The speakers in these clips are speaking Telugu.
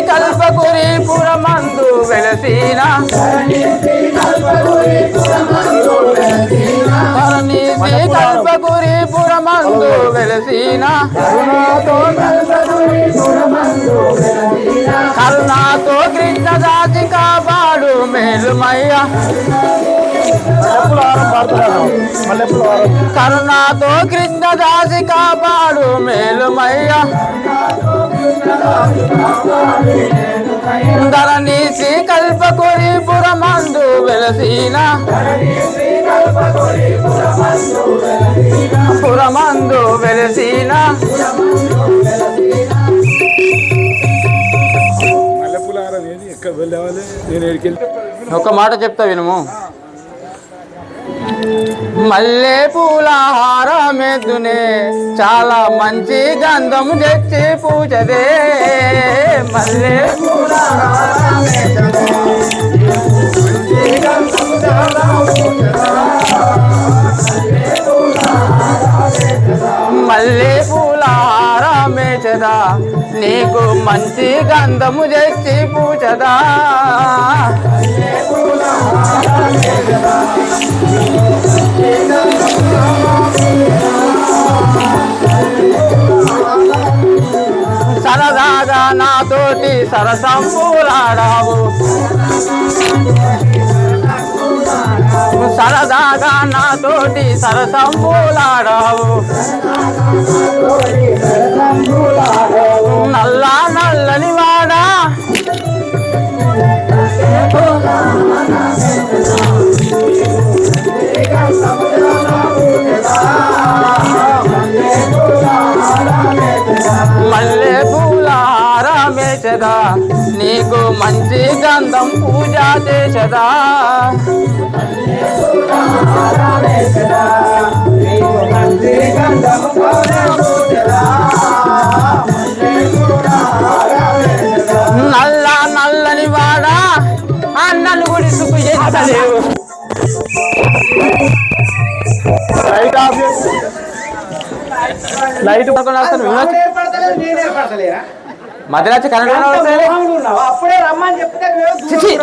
కల్పకురి పురమందు వెలసిన. ధరణి కల్పకురి పురమందు వెలసిన. కరుణాతో కృష్ణ దాచి కాపాడు మేలుమయ్య. కరుణాతో కృష్ణ దాసి కాపాడు మేలుమయ్య. ధరణి శ్రీ కల్పకురి పురమందు వెలసిన. పురమందు వెలసిన. ఒక మాట చెప్తా వినుము. మల్లె పూల హారమెద్దునే చాలా మంచి గంధం తెచ్చి పూజదే. మల్లె పూల మల్లె పూల హారమేచదా నీకు మంచి గంధము తెచ్చి పూజదా. సరదాగా నాతోటి సరసంపులాడావు సరదాగా నాతోటి సరసంపులాడావు హారమేచదా నీకు మంచి గంధం పూజ చేసదా? నల్ల నల్లని వాడా అన్నలు గుడి సుప్పు చేస్తలేవు. లైట్ ఆఫ్ లైట్ మధ్యలో వచ్చి కరెంట్ అప్పుడే రమ్మని చెప్తే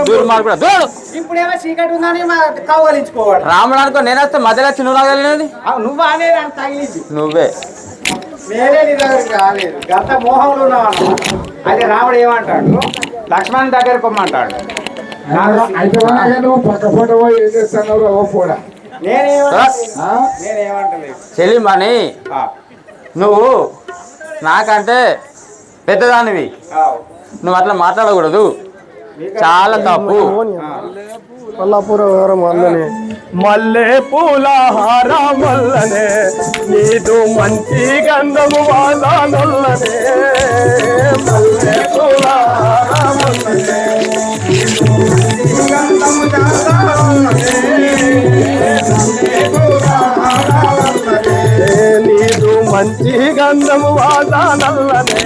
దూరం మార్పుడు దూరం ఇప్పుడేమో చీకటి ఉందని మా కావాలించుకోవాలి రాముడు అనుకో నేను వస్తే మధ్యలో వచ్చి నువ్వు రాగలిగినది నువ్వు అనేది అని తగిలింది. నువ్వే. నేనే నీ దగ్గరికి రాలేదు. గత మోహంలో ఉన్నావు అది రాముడు ఏమంటాడు? లక్ష్మణ్ దగ్గరికి పొమ్మంటాడు. చెల్లిమని ఆ, నువ్వు నాకంటే పెద్దదానివి. నువ్వు అట్లా మాట్లాడకూడదు. చాలా తప్పు. కొల్లాపురం వివరం వల్లనే మల్లె పూల హారం వల్లనే నీదు మంచి గంధము వాదానొల్లనే మల్లె పూల హారం వల్లనే మంచి గంధము వాదానల్లనే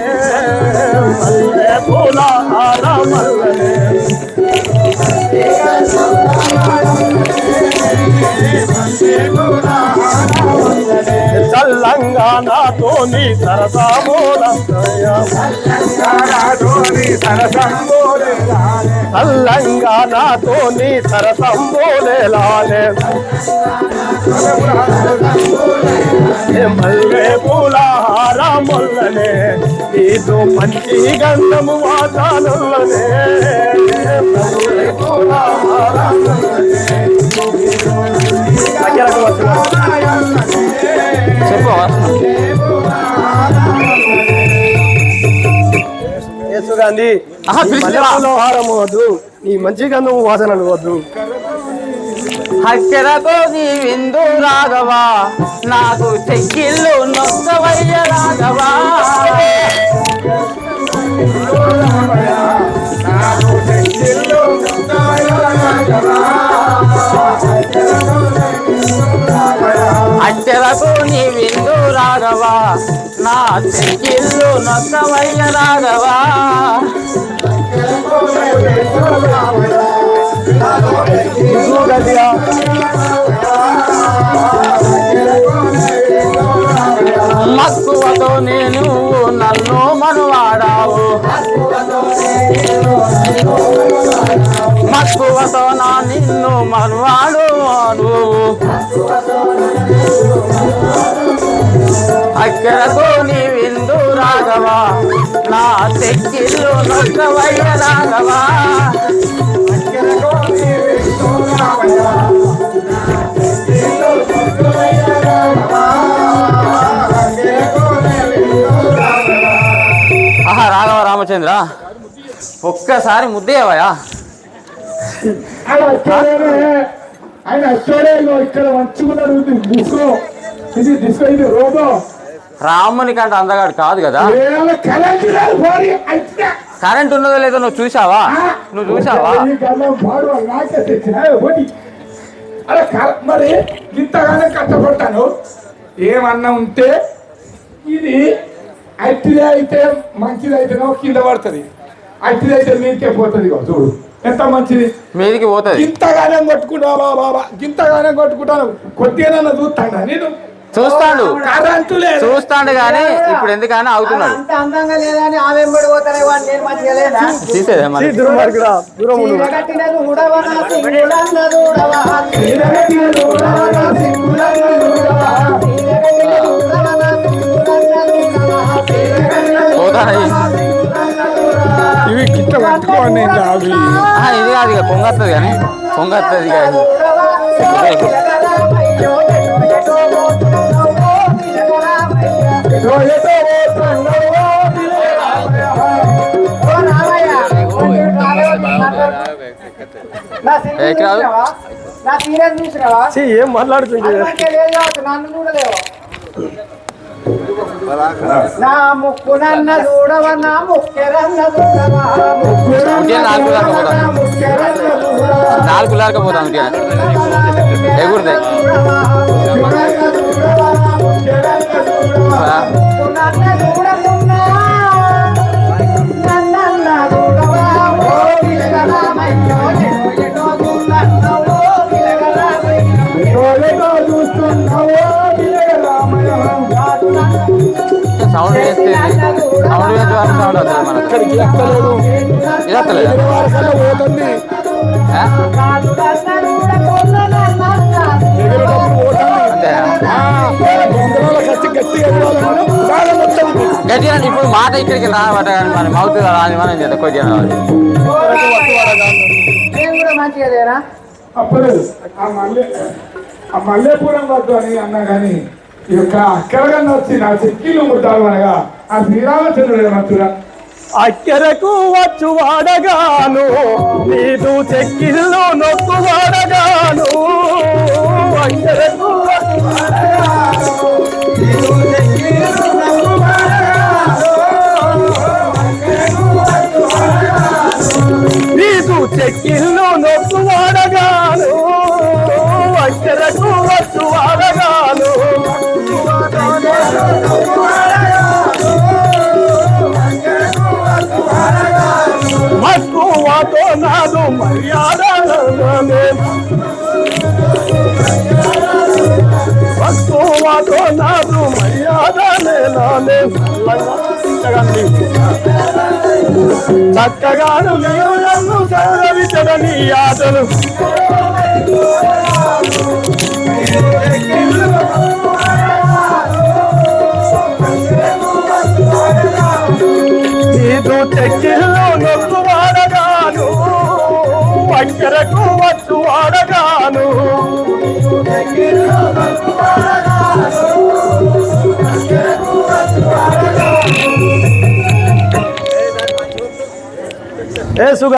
మల్లె పూల హారం వల్లనే తెలంగాణతో అల్లంగా నాతో నీ సరసంబోలేలానే మల్లె పూల నీతో మంచి గంధము వాతానుల్లనే. గాంధీ పిలిచిరా. హారము వద్దు నీ మంచి గంధము వాసనలు వద్దు. హక్కెరతో నీ విందు రాగవా నాకు చెక్కిళ్ళు నొక్కవయ్య రాగవా అచ్చరకు నీ విందు రాగవా నా నొక్కవయ్య రాగవా గదియా మక్కువతో నేను నన్ను మనువాడావు మక్కువతో నా నిన్ను మనువాడు నువ్వు అక్కడతో నీ విందు రాఘవా నా తెక్కిల్లు నొక్కవయ్య రాఘవా. ఆహా రాఘవ రామచంద్ర ఒక్కసారి ముద్దేవయా ఆయన వచ్చాడే ఇక్కడ మంచుకున్నాడు ముగ్గురు ఇది డిస్కో ఇది రోబో. రాముని కంటే అందగాడు కాదు కదా? కరెంట్ ఉన్నదో లేదో నువ్వు చూసావా నువ్వు చూసావా మరి ఇంతగానే కష్టపడతాను ఏమన్నా ఉంటే ఇది అట్టిది అయితే మంచిది అయితేనో కింద పడుతుంది. అట్టిది అయితే మీకే పోతుంది చూడు. ఎంత మంచిది? మీదికి పోతుంది. గింతగానే కొట్టుకుంటావా బాబా గింతగానే కొట్టుకుంటాను. కొట్టేనన్నా చూస్తాడా నేను? చూస్తాడు. కరెంటు లేదు. చూస్తాడు కానీ ఇప్పుడు ఎందుకని అవుతున్నాడు. ఇవి గిట్ట పట్టుకోండి ఇది కాదు ఇక పొంగత్తది కానీ పొంగత్తది కానీ ఏ కాదు? చూసినావా? నా సీరియల్ చూసినావా ఏం మాట్లాడుతుంది అటువంటి లేదు కావచ్చు, నన్ను చూడలేవు నా ముక్కు నన్న చూడవ నా ముక్కెరన్న చూడవా ఉట్టిగా నాలుగు దాకా నా పోతాం ముక్కెరన్న చూడవా ఇక్కడికి ఎక్కలేదు? పోతుంది. గట్టిగా ఇప్పుడు మాట ఇక్కడికి రావట కానీ మన మౌత్ రాని మనం చేద్దాం కొద్దిగా రావాలి. అప్పుడు ఆ మల్లె ఆ మల్లెపూరం వద్దు అని అన్నా కానీ ఈ యొక్క అక్కడగా వచ్చి నా చెక్కిలు ముట్టాలు అనగా ఆ శ్రీరామచంద్రుడు ఏమంటురా అక్కరకు వచ్చు వాడగాను నీదు చెక్కిళ్ళు నొక్కు వాడగాను. అక్కరకు నీదు చెక్కిళ్ళు చక్కగాను నీవు నన్ను గౌరవించడని ఆటలు నీదు తెక్కిల్లో నొక్కు వాడగాను. అక్కరకు వచ్చు వాడగాను. es un